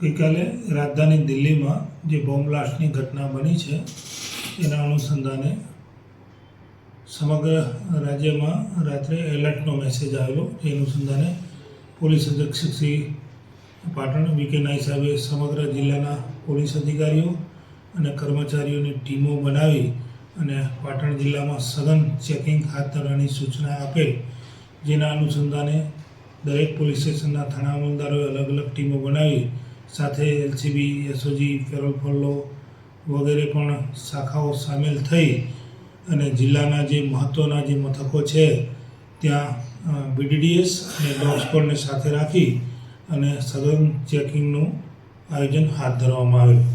ગઈકાલે રાજધાની દિલ્હીમાં જે બોમ્બ બ્લાસ્ટની ઘટના બની છે, એના અનુસંધાને સમગ્ર રાજ્યમાં રાત્રે એલર્ટનો મેસેજ આવેલો. એ અનુસંધાને પોલીસ અધિક્ષક શ્રી પાટણ વીકે નાઈ સાહેબે સમગ્ર જિલ્લાના પોલીસ અધિકારીઓ અને કર્મચારીઓની ટીમો બનાવી અને પાટણ જિલ્લામાં સઘન ચેકિંગ હાથ ધરવાની સૂચના આપેલ, જેના અનુસંધાને દરેક પોલીસ સ્ટેશનના થાણા અમલદારોએ અલગ અલગ ટીમો બનાવી સાથે એલસીબી એસઓજી ફેરોલ ફલ્લો વગેરે પણ શાખાઓ સામેલ થઈ અને જિલ્લાના જે મહત્ત્વના જે મથકો છે, ત્યાં બીડીડીએસ અને ડોગ સાથે રાખી અને સઘન ચેકિંગનું આયોજન હાથ ધરવામાં આવ્યું.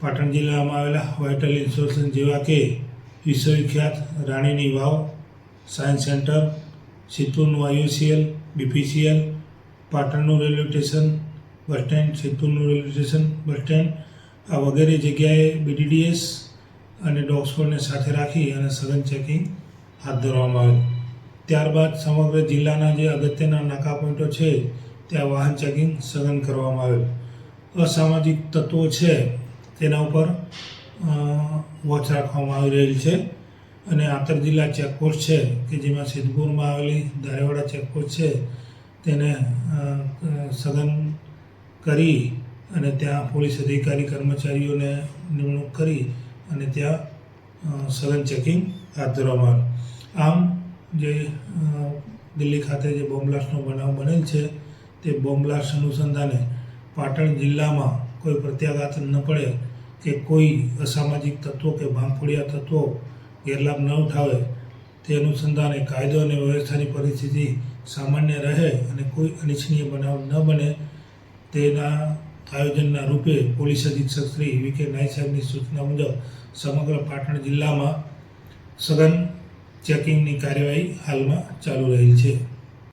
પાટણ જિલ્લામાં આવેલા વાઇટલ ઇન્સ્ટોલેશન જેવા કે વિશ્વવિખ્યાત રાણીની વાવ science centre સિત્તુરનું I U C L B P C L પાટણનું railway station bus stand સિત્તુરનું રેલવે સ્ટેશન બસ સ્ટેન્ડ આ વગેરે જગ્યાએ બીડીડીએસ અને ડોગ સાથે રાખી અને સઘન ચેકિંગ હાથ ધરવામાં આવ્યું ત્યારબાદ સમગ્ર જિલ્લાના જે અગત્યના નાકા પોઈન્ટો છે, ત્યાં વાહન ચેકિંગ સઘન કરવામાં આવ્યું અસામાજિક તત્વો છે, તેના ઉપર વોચ રાખવામાં આવી રહેલ છે. અને આંતર જિલ્લા ચેકપોસ્ટ છે, કે જેમાં સિદ્ધપુરમાં આવેલી દારેવાડા ચેકપોસ્ટ છે, તેને સઘન કરી અને ત્યાં પોલીસ અધિકારી, કર્મચારીઓને નિમણૂક કરી અને ત્યાં સઘન ચેકિંગ હાથ ધરવામાં આવ્યું આમ જે દિલ્હી ખાતે જે બોમ્બલાસ્ટનો બનાવ બનેલ છે, તે બોમ્બલાસ્ટ અનુસંધાને પાટણ જિલ્લામાં કોઈ પ્રત્યાઘાત ન પડે કે કોઈ અસામાજિક તત્વો કે ભાંગફોડિયા તત્વો ગેરલાભ ન ઉઠાવે, તે અનુસંધાને કાયદો અને વ્યવસ્થાની પરિસ્થિતિ સામાન્ય રહે અને કોઈ અનિચ્છનીય બનાવ ન બને તેના આયોજનના રૂપે પોલીસ અધિક્ષક શ્રી વી કે નાઈ સાહેબની સૂચના મુજબ સમગ્ર પાટણ જિલ્લામાં સઘન ચેકિંગની કાર્યવાહી હાલમાં ચાલુ રહેલ છે.